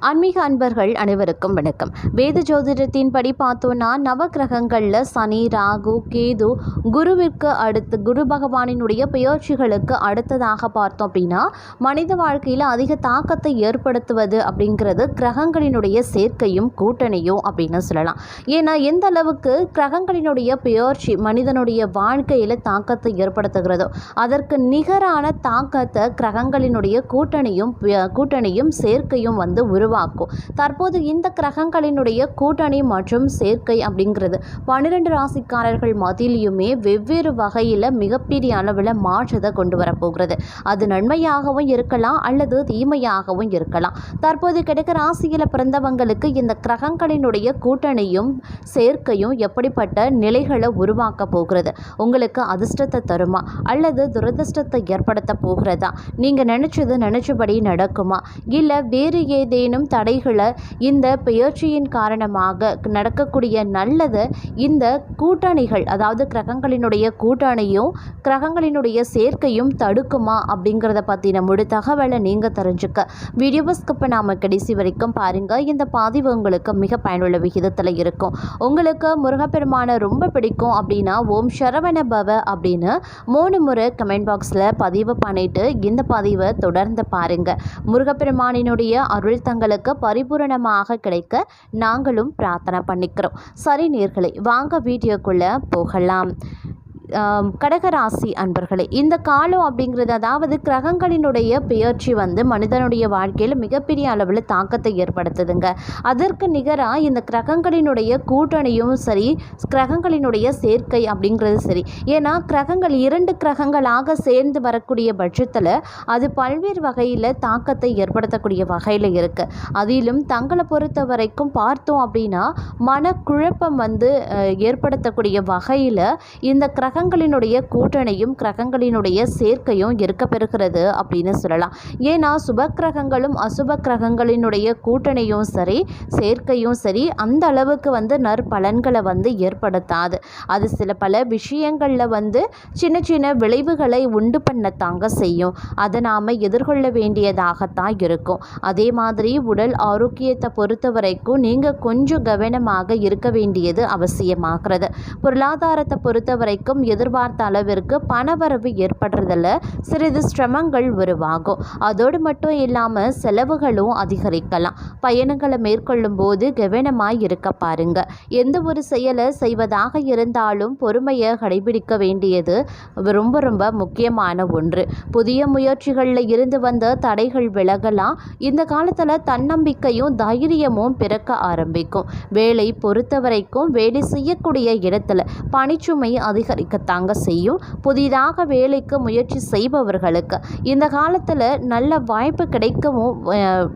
ஆன்மீக அன்பர்கள் அனைவருக்கும் வணக்கம். வேத ஜோதிடத்தின்படி பார்த்தோன்னா நவக்கிரகங்களில் சனி ராகு கேது குருவிற்கு அடுத்து குரு பகவானினுடைய பெயர்ச்சிகளுக்கு அடுத்ததாக பார்த்தோம் அப்படின்னா மனித வாழ்க்கையில் அதிக தாக்கத்தை ஏற்படுத்துவது அப்படிங்கிறது கிரகங்களினுடைய சேர்க்கையும் கூட்டணியும் அப்படின்னு சொல்லலாம். ஏன்னா எந்த அளவுக்கு கிரகங்களினுடைய பெயர்ச்சி மனிதனுடைய வாழ்க்கையில் தாக்கத்தை ஏற்படுத்துகிறதோ அதற்கு நிகரான தாக்கத்தை கிரகங்களினுடைய கூட்டணியும் கூட்டணியும் சேர்க்கையும் வந்து உருவாக்கும். தற்போது இந்த கிரகங்களினுடைய கூட்டணி மற்றும் சேர்க்கை அப்படிங்கிறது பன்னிரெண்டு ராசிக்காரர்கள் மத்தியிலையுமே வெவ்வேறு வகையில் மிகப்பெரிய அளவில் மாற்றத்தை கொண்டு வரப்போகிறது. அது நன்மையாகவும் இருக்கலாம் அல்லது தீமையாகவும் இருக்கலாம். தற்போது கிடைக்க ராசியில் பிறந்தவங்களுக்கு இந்த கிரகங்களினுடைய கூட்டணியும் சேர்க்கையும் எப்படிப்பட்ட நிலைகளை உருவாக்க போகிறது? உங்களுக்கு அதிர்ஷ்டத்தை தருமா? அல்லது துரதிர்ஷ்டத்தை ஏற்படுத்த போகிறதா? நீங்கள் நினச்சது நினச்சபடி நடக்குமா? இல்லை வேறு ஏதேனும் தடைகளை இந்த பெயர்ச்சியின் காரணமாக நடக்கக்கூடிய நல்லது இந்த கூட்டணிகள் அதாவது கிரகங்களினுடைய கூட்டணியும் கிரகங்களினுடைய சேர்க்கையும் தடுக்குமா அப்படிங்கிறத பற்றின முழு தகவலை நீங்கள் தெரிஞ்சுக்க. வீடியோவை ஸ்கிப்பை நாம கடைசி வரைக்கும் பாருங்கள் இந்த பதிவு உங்களுக்கு மிக பயனுள்ள விகிதத்தில் இருக்கும். உங்களுக்கு முருகப்பெருமானை ரொம்ப பிடிக்கும் அப்படின்னா ஓம் சரவண பவ அப்படின்னு மூணு முறை கமெண்ட் பாக்ஸில் பதிவு பண்ணிட்டு இந்த பதிவை தொடர்ந்து பாருங்க. முருகப்பெருமானினுடைய அருள் எங்களுக்கு பரிபூரணமாக கிடைக்க நாங்களும் பிரார்த்தனை பண்ணிக்கிறோம். சரி நேர்களை வாங்க வீடியோக்குள்ளே போகலாம். கடகராசி அன்பர்களே இந்த காலம் அப்படிங்கிறது அதாவது கிரகங்களினுடைய பெயர்ச்சி வந்து மனிதனுடைய வாழ்க்கையில் மிகப்பெரிய அளவில் தாக்கத்தை ஏற்படுத்துதுங்க. அதற்கு நிகராக இந்த கிரகங்களினுடைய கூட்டணியும் சரி கிரகங்களினுடைய சேர்க்கை அப்படிங்கிறது சரி. ஏன்னா கிரகங்கள் இரண்டு கிரகங்களாக சேர்ந்து வரக்கூடிய பட்சத்தில் அது பல்வேறு வகையில் தாக்கத்தை ஏற்படுத்தக்கூடிய வகையில் இருக்குது அதிலும் தங்களை பொறுத்த வரைக்கும் பார்த்தோம் அப்படின்னா மனக்குழப்பம் வந்து ஏற்படுத்தக்கூடிய வகையில் இந்த கிரக கிரகங்களினுடைய கூட்டணியும் கிரகங்களினுடைய சேர்க்கையும் இருக்க பெறுகிறது அப்படின்னு சொல்லலாம். ஏன்னா சுப கிரகங்களும் அசுப கிரகங்களினுடைய கூட்டணியும் சரி சேர்க்கையும் சரி அந்த அளவுக்கு வந்து நற்பலன்களை வந்து ஏற்படுத்தாது. அது சில பல விஷயங்களில் வந்து சின்ன சின்ன விளைவுகளை உண்டு பண்ணத்தாங்க செய்யும். அதை நாம் எதிர்கொள்ள வேண்டியதாகத்தான் இருக்கும். அதே மாதிரி உடல் ஆரோக்கியத்தை பொறுத்த வரைக்கும் நீங்கள் கொஞ்சம் கவனமாக இருக்க வேண்டியது அவசியமாகிறது. பொருளாதாரத்தை பொறுத்த வரைக்கும் எதிர்பார்த்த அளவிற்கு பணவரவு ஏற்படுறதில் சிறிது சிரமங்கள் உருவாகும். அதோடு மட்டும் இல்லாமல் செலவுகளும் அதிகரிக்கலாம். பயணங்களை மேற்கொள்ளும் போது கவனமாக இருக்க பாருங்க. எந்த ஒரு செயலை செய்வதாக இருந்தாலும் பொறுமையை கடைபிடிக்க வேண்டியது ரொம்ப ரொம்ப முக்கியமான ஒன்று. புதிய முயற்சிகளில் இருந்து வந்த தடைகள் விலகலாம். இந்த காலத்தில் தன்னம்பிக்கையும் தைரியமும் பிறக்க ஆரம்பிக்கும். வேலை பொறுத்த வரைக்கும் வேலை செய்யக்கூடிய இடத்துல பணிச்சுமை இருக்கத்தாங்க செய்யும். புதிதாக வேலைக்கு முயற்சி செய்பவர்களுக்கு இந்த காலத்தில் நல்ல வாய்ப்பு கிடைக்கவும்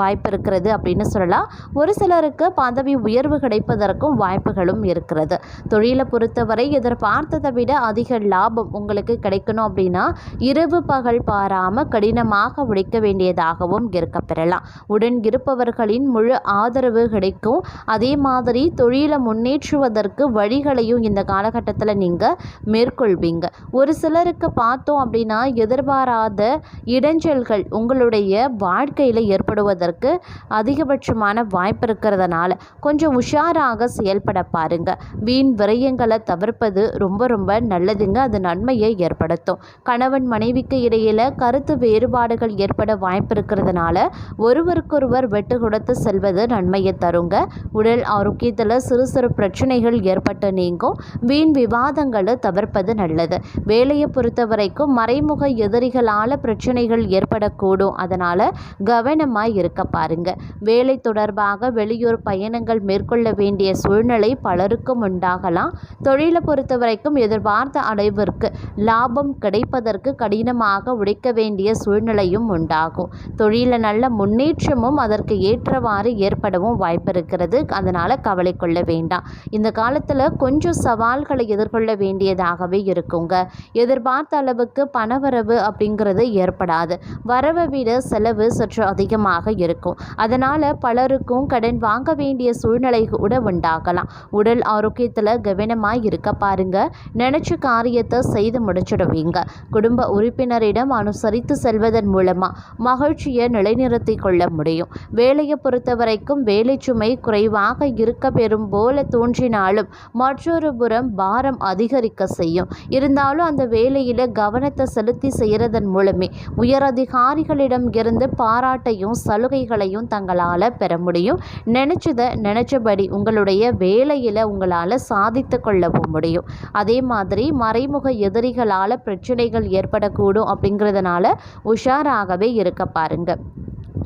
வாய்ப்பு இருக்கிறது அப்படின்னு சொல்லலாம். ஒரு சிலருக்கு பதவி உயர்வு கிடைப்பதற்கும் வாய்ப்புகளும் இருக்கிறது. தொழிலை பொறுத்தவரை எதிர்பார்த்ததை விட அதிக லாபம் உங்களுக்கு கிடைக்கணும் அப்படின்னா இரவு பகல் பாராமல் கடினமாக உழைக்க வேண்டியதாகவும் இருக்க பெறலாம். உடன் இருப்பவர்களின் முழு ஆதரவு கிடைக்கும். அதே மாதிரி தொழிலை முன்னேற்றுவதற்கு வழிகளையும் இந்த காலகட்டத்தில் நீங்கள் மேற்கொள்வீங்க. ஒரு சிலருக்கு பார்த்தோம் அப்படின்னா எதிர்பாராத இடைஞ்சல்கள் உங்களுடைய வாழ்க்கையில் ஏற்படுவதற்கு அதிகபட்சமான வாய்ப்பு இருக்கிறதுனால கொஞ்சம் உஷாராக செயல்பட பாருங்க. வீண் விரயங்களை தவிர்ப்பது ரொம்ப ரொம்ப நல்லதுங்க. அது நன்மையை ஏற்படுத்தும். கணவன் மனைவிக்கு இடையில கருத்து வேறுபாடுகள் ஏற்பட வாய்ப்பு இருக்கிறதுனால ஒருவருக்கொருவர் வெட்டு கொடுத்து செல்வது நன்மையை தருங்க. உடல் ஆரோக்கியத்தில் சிறு சிறு பிரச்சனைகள் ஏற்பட்டு நீங்கும். வீண் விவாதங்களை தவிர்ப்பது நல்லது. வேலையை பொறுத்த வரைக்கும் மறைமுக எதிரிகளால் பிரச்சனைகள் ஏற்படக்கூடும். அதனால் கவனமாக இருக்க பாருங்க. வேலை தொடர்பாக வெளியூர் பயணங்கள் மேற்கொள்ள வேண்டிய சூழ்நிலை பலருக்கும் உண்டாகலாம். தொழிலை பொறுத்த வரைக்கும் எதிர்பார்த்த அளவிற்கு லாபம் கிடைப்பதற்கு கடினமாக உழைக்க வேண்டிய சூழ்நிலையும் உண்டாகும். தொழிலில் நல்ல முன்னேற்றமும் அதற்கு ஏற்றவாறு ஏற்படவும் வாய்ப்பு இருக்கிறது அதனால் கவலை கொள்ள வேண்டாம். இந்த காலத்தில் கொஞ்சம் சவால்களை எதிர்கொள்ள வேண்டியதாக உஷாராகவே இருக்குங்க. எதிர்பார்த்த அளவுக்கு பணவரவு அப்படிங்கிறது ஏற்படாது. வரவை விட செலவு சற்று அதிகமாக இருக்கும். அதனால் பலருக்கும் கடன் வாங்க வேண்டிய சூழ்நிலை கூட உண்டாகலாம். உடல் ஆரோக்கியத்தில் கவனமாக இருக்க பாருங்க. நினைச்ச காரியத்தை செய்து முடிச்சிடுவீங்க. குடும்ப உறுப்பினரிடம் அனுசரித்து செல்வதன் மூலமாக மகிழ்ச்சியை நிலைநிறுத்தி கொள்ள முடியும். வேலையை பொறுத்த வரைக்கும் வேலை சுமை குறைவாக இருக்க பெறும் போல தோன்றினாலும் மற்றொரு புறம் பாரம் அதிகரிக்க செய்யும். இருந்தாலும் அந்த வேலையில் கவனத்தை செலுத்தி செய்கிறதன் மூலமே உயரதிகாரிகளிடம் இருந்து பாராட்டையும் சலுகைகளையும் தங்களால் பெற முடியும். நினச்சதை நினச்சபடி உங்களுடைய வேலையில் உங்களால் சாதித்து கொள்ளவும் முடியும். அதே மாதிரி மறைமுக எதிரிகளால் பிரச்சனைகள் ஏற்படக்கூடும் அப்படிங்கிறதுனால உஷாராகவே இருக்க பாருங்க.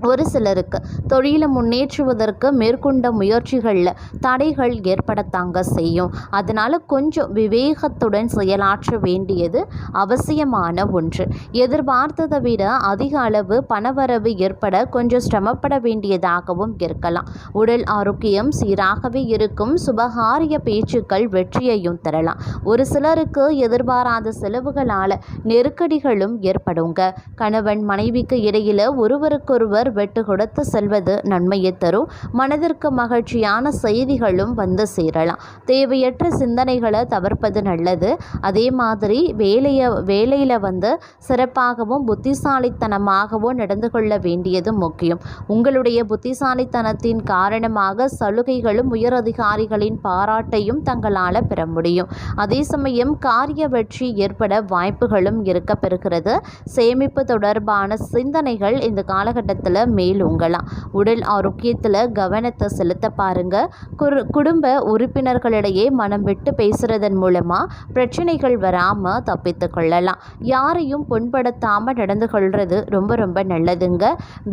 ஒரு சிலருக்கு தொழிலை முன்னேற்றுவதற்கு மேற்கொண்ட முயற்சிகளில் தடைகள் ஏற்படத்தாங்க செய்யும். அதனால் கொஞ்சம் விவேகத்துடன் செயலாற்ற வேண்டியது அவசியமான ஒன்று. எதிர்பார்த்ததை விட அதிக அளவு பணவரவு ஏற்பட கொஞ்சம் சிரமப்பட வேண்டியதாகவும் இருக்கலாம். உடல் ஆரோக்கியம் சீராகவே இருக்கும். சுபகாரிய பேச்சுக்கள் வெற்றியையும் தரலாம். ஒரு சிலருக்கு எதிர்பாராத செலவுகளால் நெருக்கடிகளும் ஏற்படுங்க. கணவன் மனைவிக்கு இடையில் ஒருவருக்கொருவர் வெட்டு கொடுத்து செல்வது நன்மையை தரும். மனதிற்கு மகிழ்ச்சியான செய்திகளும் வந்து சேரலாம். தேவையற்ற சிந்தனைகளை தவிர்ப்பது நல்லது. அதே மாதிரி வேலையை வேலையில் வந்து சிறப்பாகவும் புத்திசாலித்தனமாகவும் நடந்து கொள்ள வேண்டியது முக்கியம். உங்களுடைய புத்திசாலித்தனத்தின் காரணமாக சலுகைகளும் உயரதிகாரிகளின் பாராட்டையும் தங்களால் பெற முடியும். அதே சமயம் காரிய வெற்றி ஏற்பட வாய்ப்புகளும் இருக்க பெறுகிறது சேமிப்பு தொடர்பான சிந்தனைகள் இந்த காலகட்டத்தில் மேலோங்கலாம் உடல் ஆரோக்கியத்தில் கவனத்தை செலுத்த பாருங்க. குரு குடும்ப உறுப்பினர்களிடையே மனம் விட்டு பேசுறதன் மூலமாக பிரச்சனைகள் வராமல் தப்பித்து கொள்ளலாம். யாரையும் புண்படுத்தாமல் நடந்து கொள்வது ரொம்ப ரொம்ப நல்லதுங்க.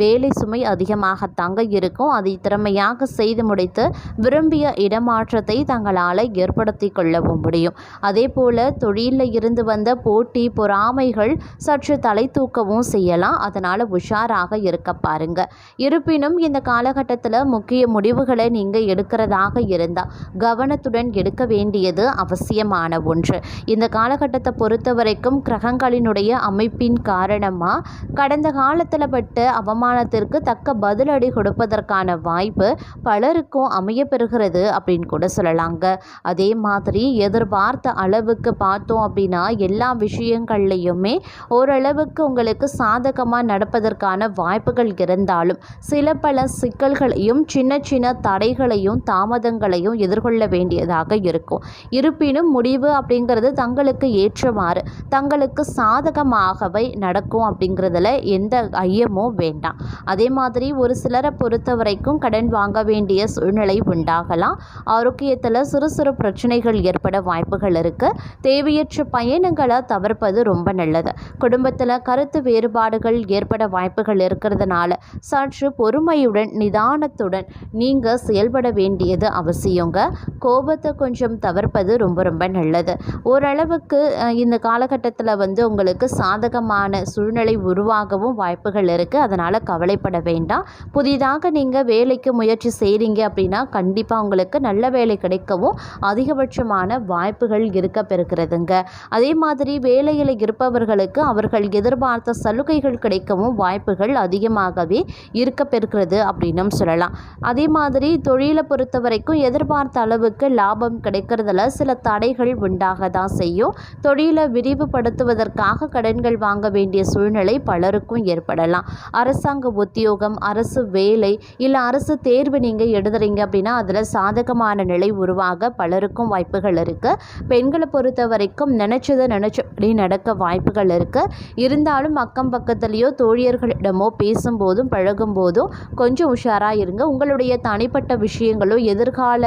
வேலை சுமை அதிகமாகத்தாங்க இருக்கும். அதை திறமையாக செய்து முடித்து விரும்பிய இடமாற்றத்தை தங்களால் ஏற்படுத்தி கொள்ளவும் முடியும். அதே போல் தொழிலில் இருந்து வந்த போட்டி பொறாமைகள் சற்று தலை தூக்கவும் செய்யலாம். அதனால் உஷாராக இருக்க பாருங்க. இருப்பினும் இந்த காலகட்டத்தில் முக்கிய முடிவுகளை நீங்கள் எடுக்கிறதாக இருந்தால் கவனத்துடன் எடுக்க வேண்டியது அவசியமான ஒன்று. இந்த காலகட்டத்தை பொறுத்த வரைக்கும் கிரகங்களினுடைய அமைப்பின் காரணமாக கடந்த காலத்தில் பட்ட அவமானத்திற்கு தக்க பதிலடி கொடுப்பதற்கான வாய்ப்பு பலருக்கும் அமைய பெறுகிறது அப்படின்னு கூட சொல்லலாங்க. அதே மாதிரி எதிர்பார்த்த அளவுக்கு பார்த்தோம் அப்படின்னா எல்லா விஷயங்கள்லையுமே ஓரளவுக்கு உங்களுக்கு சாதகமாக நடப்பதற்கான வாய்ப்புகள் இருந்தாலும் சில பல சிக்கல்களையும் சின்ன சின்ன தடைகளையும் தாமதங்களையும் எதிர்கொள்ள வேண்டியதாக இருக்கும். இருப்பினும் முடிவு அப்படிங்கிறது தங்களுக்கு ஏற்றமாறு தங்களுக்கு சாதகமாகவே நடக்கும் அப்படிங்கிறதுல எந்த ஐயமும் வேண்டாம். அதே மாதிரி ஒரு சிலரை பொறுத்த வரைக்கும் கடன் வாங்க வேண்டிய சூழ்நிலை உண்டாகலாம். ஆரோக்கியத்தில் சிறு சிறு பிரச்சனைகள் ஏற்பட வாய்ப்புகள் இருக்குது தேவையற்ற பயணங்களை தவிர்ப்பது ரொம்ப நல்லது. குடும்பத்தில் கருத்து வேறுபாடுகள் ஏற்பட வாய்ப்புகள் இருக்கிறதுனால சற்று பொறுமையுடன் நிதானத்துடன் நீங்கள் செயல்பட வேண்டியது அவசியங்க. கோபத்தை கொஞ்சம் தவிர்ப்பது ரொம்ப ரொம்ப நல்லது. ஓரளவுக்கு இந்த காலகட்டத்தில் வந்து உங்களுக்கு சாதகமான சூழ்நிலை உருவாகவும் வாய்ப்புகள் இருக்குது அதனால் கவலைப்பட வேண்டாம். புதிதாக நீங்கள் வேலைக்கு முயற்சி செய்கிறீங்க அப்படின்னா கண்டிப்பாக உங்களுக்கு நல்ல வேலை கிடைக்கவும் அதிகபட்சமான வாய்ப்புகள் இருக்க பெறுகிறதுங்க. அதே மாதிரி வேலையில் இருப்பவர்களுக்கு அவர்கள் எதிர்பார்த்த சலுகைகள் கிடைக்கவும் வாய்ப்புகள் அதிகமாக அதிகமாகவே இருக்க பெறுகிறது அப்படின்னும் சொல்லலாம். அதே மாதிரி தொழிலை பொறுத்த வரைக்கும் எதிர்பார்த்த அளவுக்கு லாபம் கிடைக்கிறதுல சில தடைகள் உண்டாக தான் செய்யும். தொழிலை விரிவுபடுத்துவதற்காக கடன்கள் வாங்க வேண்டிய சூழ்நிலை பலருக்கும் ஏற்படலாம். அரசாங்க உத்தியோகம் அரசு வேலை இல்லை அரசு தேர்வு நீங்கள் எழுதுறீங்க அப்படின்னா அதில் சாதகமான நிலை உருவாக பலருக்கும் வாய்ப்புகள் இருக்குது பெண்களை பொறுத்த வரைக்கும் நினச்சதை நினச்சபடி நடக்க வாய்ப்புகள் இருக்குது இருந்தாலும் அக்கம் பக்கத்துலேயோ தோழியர்களிடமோ பேசும்போது பழகும் போதும் கொஞ்சம் உஷாராக இருங்க. உங்களுடைய தனிப்பட்ட விஷயங்களோ எதிர்கால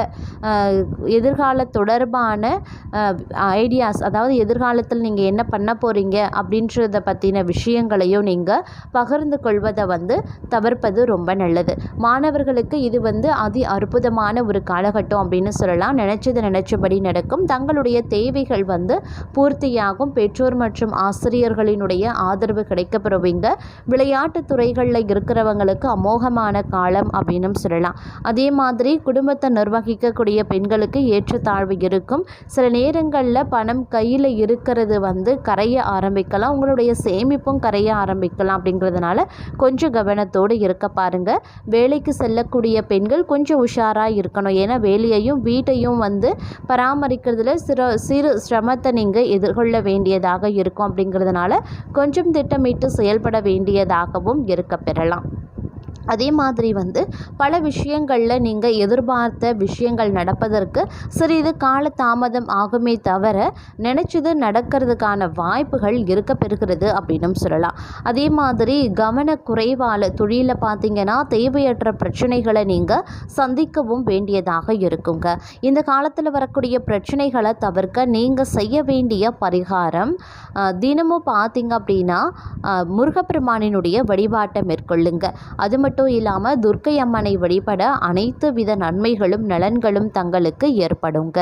எதிர்கால தொடர்பான ஐடியாஸ் அதாவது எதிர்காலத்தில் நீங்கள் என்ன பண்ண போகிறீங்க அப்படின்றத பற்றின விஷயங்களையும் நீங்கள் பகிர்ந்து கொள்வதை வந்து தவிர்ப்பது ரொம்ப நல்லது. மாணவர்களுக்கு இது வந்து அதி அற்புதமான ஒரு காலகட்டம் அப்படின்னு சொல்லலாம். நினச்சது நினச்சபடி நடக்கும். தங்களுடைய தேவைகள் வந்து பூர்த்தியாகும். பெற்றோர் மற்றும் ஆசிரியர்களினுடைய ஆதரவு கிடைக்கப்பெறுவீங்க விளையாட்டு துறைகளில் இருக்கிறவங்களுக்கு அமோகமான காலம் அப்படின்னும் சொல்லலாம். அதே மாதிரி குடும்பத்தை நிர்வகிக்கக்கூடிய பெண்களுக்கு ஏற்றத்தாழ்வு இருக்கும். சில நேரங்களில் பணம் கையில் இருக்கிறது வந்து கரைய ஆரம்பிக்கலாம். உங்களுடைய சேமிப்பும் கரைய ஆரம்பிக்கலாம் அப்படிங்கிறதுனால கொஞ்சம் கவனத்தோடு இருக்க பாருங்க. வேலைக்கு செல்லக்கூடிய பெண்கள் கொஞ்சம் உஷாராக இருக்கணும். ஏன்னா வேலையையும் வீட்டையும் வந்து பராமரிக்கிறதுல சிறு சிறு சிரமத்தை நீங்கள் எதிர்கொள்ள வேண்டியதாக இருக்கும் அப்படிங்கிறதுனால கொஞ்சம் திட்டமிட்டு செயல்பட வேண்டியதாகவும் இருக்க பெறலாம் அதே மாதிரி வந்து பல விஷயங்களில் நீங்கள் எதிர்பார்த்த விஷயங்கள் நடப்பதற்கு சிறிது கால தாமதம் ஆகுமே தவிர நினச்சது நடக்கிறதுக்கான வாய்ப்புகள் இருக்க பெறுகிறது அப்படின்னும் சொல்லலாம். அதே மாதிரி கவனக்குறைவால் தொழிலில் பார்த்தீங்கன்னா தேவையற்ற பிரச்சனைகளை நீங்கள் சந்திக்கவும் வேண்டியதாக இருக்குங்க. இந்த காலத்தில் வரக்கூடிய பிரச்சனைகளை தவிர்க்க நீங்கள் செய்ய வேண்டிய பரிகாரம் தினமும் பார்த்திங்க அப்படின்னா முருகப்பெருமானினுடைய வழிபாட்டை மேற்கொள்ளுங்க. அது மட்டும் இல்லாமல் துர்க்கை அம்மனை வழிபட அனைத்து வித நன்மைகளும் நலன்களும் தங்களுக்கு ஏற்படுங்க.